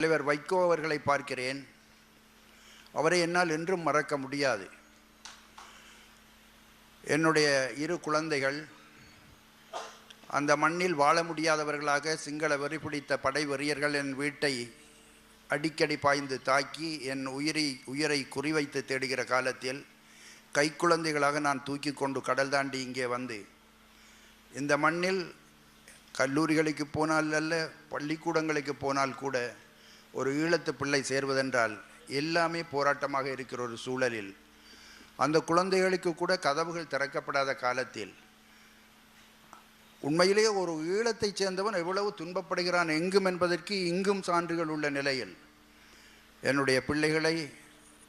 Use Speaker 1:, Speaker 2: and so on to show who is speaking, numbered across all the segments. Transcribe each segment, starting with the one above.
Speaker 1: தலைவர் வைகோ அவர்களை பார்க்கிறேன். அவரை என்னால் என்றும் மறக்க முடியாது. என்னுடைய இரு குழந்தைகள் அந்த மண்ணில் வாழ முடியாதவர்களாக சிங்கள வெறி பிடித்த படை வெறியர்கள் என் வீட்டை அடிக்கடி பாய்ந்து தாக்கி என் உயிரை உயிரை குறிவைத்து தேடுகிற காலத்தில் கைக்குழந்தைகளாக நான் தூக்கி கொண்டு கடல் தாண்டி இங்கே வந்து இந்த மண்ணில் கல்லூரிகளுக்கு போனால் அல்ல பள்ளிக்கூடங்களுக்கு போனால் கூட ஒரு ஈழத்து பிள்ளை சேர்வதென்றால் எல்லாமே போராட்டமாக இருக்கிற ஒரு சூழலில் அந்த குழந்தைகளுக்கு கூட கதவுகள் திறக்கப்படாத காலத்தில் உண்மையிலேயே ஒரு ஈழத்தைச் சேர்ந்தவன் எவ்வளவு துன்பப்படுகிறான் எங்கும் என்பதற்கு இங்கும் சான்றுகள் உள்ள நிலையில் என்னுடைய பிள்ளைகளை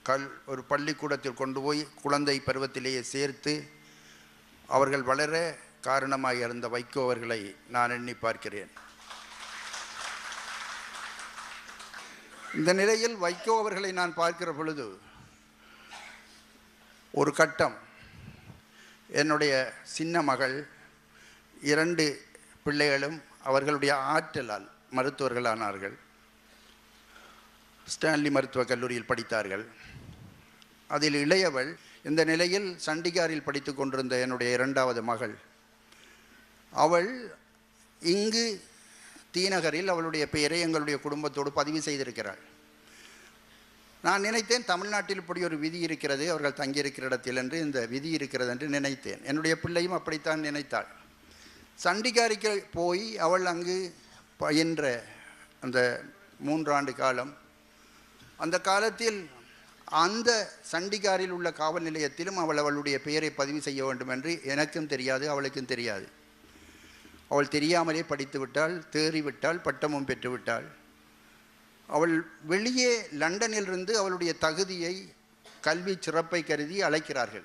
Speaker 1: கல் ஒரு பள்ளிக்கூடத்தில் கொண்டு போய் குழந்தை பருவத்திலேயே சேர்த்து அவர்கள் வளர காரணமாக இருந்த வைகோ அவர்களை நான் எண்ணி பார்க்கிறேன். இந்த நிலையில் வைகோ அவர்களை நான் பார்க்கிற பொழுது ஒரு கட்டம். என்னுடைய சின்ன மகள் இரண்டு பிள்ளைகளும் அவர்களுடைய ஆற்றலால் மருத்துவர்களானார்கள். ஸ்டான்லி மருத்துவக் கல்லூரியில் படித்தார்கள். அதில் இளையவள் இந்த நிலையில் சண்டிகாரில் படித்து கொண்டிருந்த என்னுடைய இரண்டாவது மகள். அவள் இங்கு தீநகரில் அவளுடைய பெயரை எங்களுடைய குடும்பத்தோடு பதிவு செய்திருக்கிறாள். நான் நினைத்தேன் தமிழ்நாட்டில் இப்படி ஒரு விதி இருக்கிறது அவர்கள் தங்கியிருக்கிற இடத்தில் என்று இந்த விதி இருக்கிறது என்று நினைத்தேன். என்னுடைய பிள்ளையும் அப்படித்தான் நினைத்தாள். சண்டிகாரிக்கு போய் அவள் அங்கு பயின்ற அந்த மூன்றாண்டு காலம் அந்த காலத்தில் அந்த சண்டிகாரில் உள்ள காவல் நிலையத்திலும் அவள் அவளுடைய பெயரை பதிவு செய்ய வேண்டும் என்று எனக்கும் தெரியாது அவளுக்கும் தெரியாது. அவள் தெரியாமலே படித்துவிட்டாள் தேறிவிட்டாள் பட்டமும் பெற்றுவிட்டாள். அவள் வெளியே லண்டனிலிருந்து அவளுடைய தகுதியை கல்வி சிறப்பை கருதி அழைக்கிறார்கள்.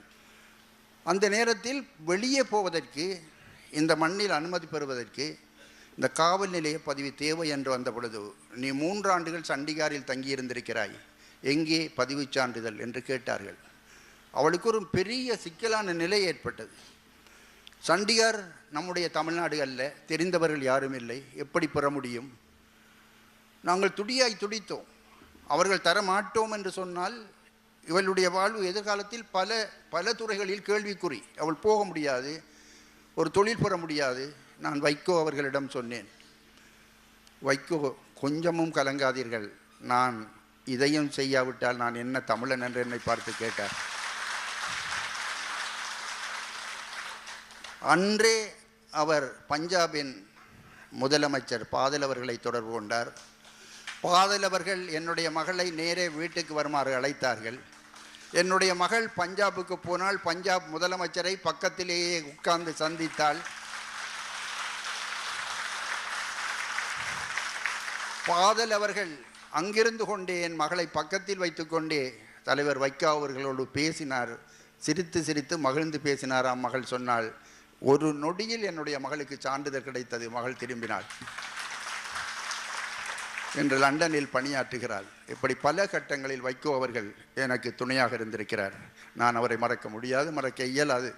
Speaker 1: அந்த நேரத்தில் வெளியே போவதற்கு இந்த மண்ணில் அனுமதி பெறுவதற்கு இந்த காவல் நிலைய பதிவு தேவை என்று வந்த பொழுது நீ மூன்று ஆண்டுகள் சண்டிகாரில் தங்கியிருந்திருக்கிறாய். எங்கே பதிவுச் சான்றிதழ்? என்று கேட்டார்கள். அவளுக்கு ஒரு பெரிய சிக்கலான நிலை ஏற்பட்டது. சண்டிகார் நம்முடைய தமிழ்நாடு அல்ல தெரிந்தவர்கள் யாரும் இல்லை. எப்படி பெற முடியும்? நாங்கள் துடியாய் துடித்தோம். அவர்கள் தர மாட்டோம் என்று சொன்னால் இவளுடைய வாழ்வு எதிர்காலத்தில் பல பல துறைகளில் கேள்விக்குறி. அவள் போக முடியாது ஒரு தொழில் பெற முடியாது. நான் வைகோ அவர்களிடம் சொன்னேன். வைகோ கொஞ்சமும் கலங்காதீர்கள். நான் இதையும் செய்யாவிட்டால் நான் என்ன தமிழன் என்று என்னை பார்த்து கேட்டார். அன்றே அவர் பஞ்சாபின் முதலமைச்சர் பாதல் அவர்களை தொடர்பு கொண்டார். பாதல் அவர்கள் என்னுடைய மகளை நேரே வீட்டுக்கு வருமாறு அழைத்தார்கள். என்னுடைய மகள் பஞ்சாபுக்கு போனால் பஞ்சாப் முதலமைச்சரை பக்கத்திலேயே உட்கார்ந்து சந்தித்தாள். பாதல் அவர்கள் அங்கிருந்து கொண்டே என் மகளை பக்கத்தில் வைத்துக்கொண்டே தலைவர் வைக்கா அவர்களோடு பேசினார். சிரித்து சிரித்து மகிழ்ந்து பேசினார். மகள் சொன்னாள் ஒரு நொடியில் என்னுடைய மகளுக்கு சான்றிதழ் கிடைத்தது. மகள் திரும்பினாள். இன்று லண்டனில் பணியாற்றுகிறாள். இப்படி பல கட்டங்களில் வைகோ அவர்கள் எனக்கு துணையாக இருந்திருக்கிறார். நான் அவரை மறக்க முடியாது மறக்க இயலாது.